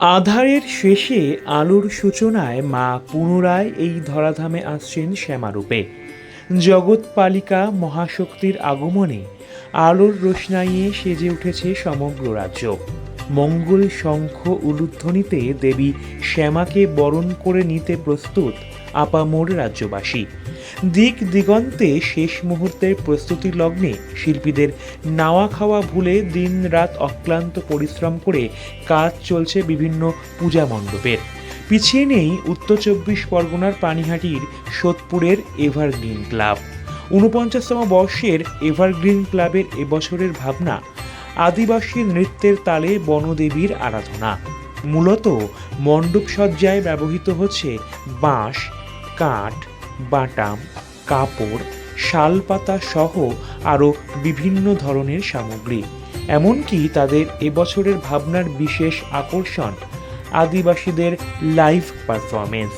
আধারের শেষে আলোর সূচনায় মা পুনরায় এই ধরাধামে আসছেন শ্যামারূপে। জগৎপালিকা মহাশক্তির আগমনে আলোর রোশনাইয়ে সেজে উঠেছে সমগ্র রাজ্য। মঙ্গল শঙ্খ উলুধ্বনিতে দেবী শ্যামাকে বরণ করে নিতে প্রস্তুত আপামোর রাজ্যবাসী। দিক দিগন্তে শেষ মুহূর্তের প্রস্তুতি লগ্নে শিল্পীদের নাওয়া খাওয়া ভুলে দিন রাত অক্লান্ত পরিশ্রম করে কাজ চলছে বিভিন্ন পূজা মণ্ডপের। পিছিয়ে নেই উত্তর চব্বিশ পরগনার পানিহাটির সোদপুরের এভারগ্রিন ক্লাব। ঊনপঞ্চাশতম বর্ষের এভারগ্রিন ক্লাবের এবছরের ভাবনা, আদিবাসী নৃত্যের তালে বনদেবীর আরাধনা। মূলত মণ্ডপ সজ্জায় ব্যবহৃত হচ্ছে বাঁশ, কাঠ বাটাম কাপড়, শালপাতা সহ আরও বিভিন্ন ধরনের সামগ্রী। এমনকি তাদের এবছরের ভাবনার বিশেষ আকর্ষণ, আদিবাসীদের লাইভ পারফরমেন্স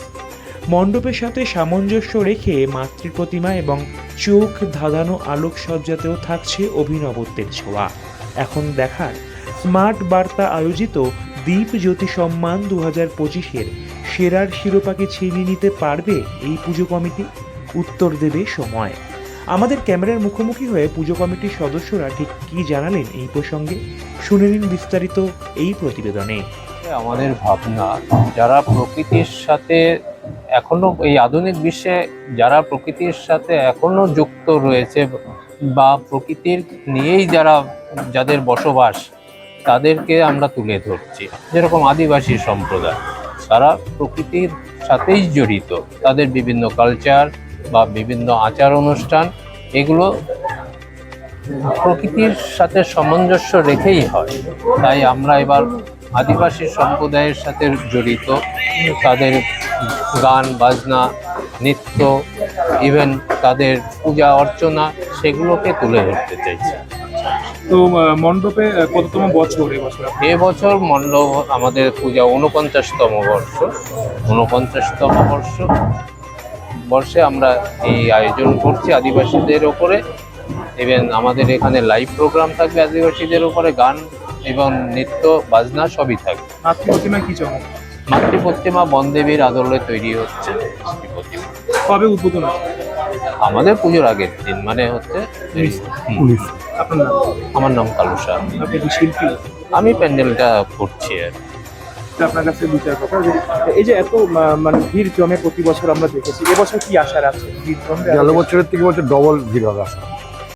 মণ্ডপের সাথে সামঞ্জস্য রেখে মাতৃ প্রতিমা এবং চোখ ধাঁধানো আলোকসজ্জাতেও থাকছে অভিনবত্বের ছোঁয়া। এখন দেখার স্মার্ট বার্তা আয়োজিত দীপ জ্যোতি সম্মান দু হাজার পঁচিশের সেরার শিরোপাকে ছিনিয়ে নিতে পারবে এই পুজো কমিটি? উত্তর দেবে সময়। আমাদের ক্যামেরার মুখোমুখি হয়ে পুজো কমিটির সদস্যরা ঠিক কী জানালেন এই প্রসঙ্গে? শুনে নিন বিস্তারিত এই প্রতিবেদনে। আমাদের ভাবনা, যারা প্রকৃতির সাথে এখনও এই আধুনিক বিশ্বে যারা প্রকৃতির সাথে এখনও যুক্ত রয়েছে বা প্রকৃতির নিয়েই যারা, যাদের বসবাস, তাদেরকে আমরা তুলে ধরছি। যেরকম আদিবাসী সম্প্রদায়। তারা প্রকৃতির সাথেই জড়িত। তাদের বিভিন্ন কালচার বা বিভিন্ন আচার অনুষ্ঠান, এগুলো প্রকৃতির সাথে সামঞ্জস্য রেখেই হয়। তাই আমরা এবার আদিবাসী সম্প্রদায়ের সাথে জড়িত। তাদের গান, বাজনা, নৃত্য ইভেন তাদের পূজা অর্চনা, সেগুলোকে তুলে ধরতে চাইছি। তো মণ্ডপে কততম বছর এবছর এবছর মণ্ডপ আমাদের পূজা উনপঞ্চাশতম বর্ষ। উনপঞ্চাশতম বর্ষ। বর্ষে আমরা এই আয়োজন করছি আদিবাসীদের ওপরে। ইভেন আমাদের এখানে লাইভ প্রোগ্রাম থাকবে আদিবাসীদের উপরে গান এবং নৃত্য বাজনা সবই থাকবে। মাতৃ প্রতিমা কি চমক মাতৃ প্রতিমা বনদেবীর আদলে তৈরি হচ্ছে। কবে উদ্বোধন আমাদের পুজোর আগের দিন মানে হচ্ছে আপনার আমার নাম কালুসা আপনি শিল্পী? আমি প্যান্ডেলটা করছি আর আপনার কাছে বিচার কথা এই যে এত মানে ভিড় জমে প্রতি বছর আমরা দেখেছি এবছর কি আশা আছে ভিড় জমে গেল বছরের থেকে বছর ডবল ভিড় হবে আশা।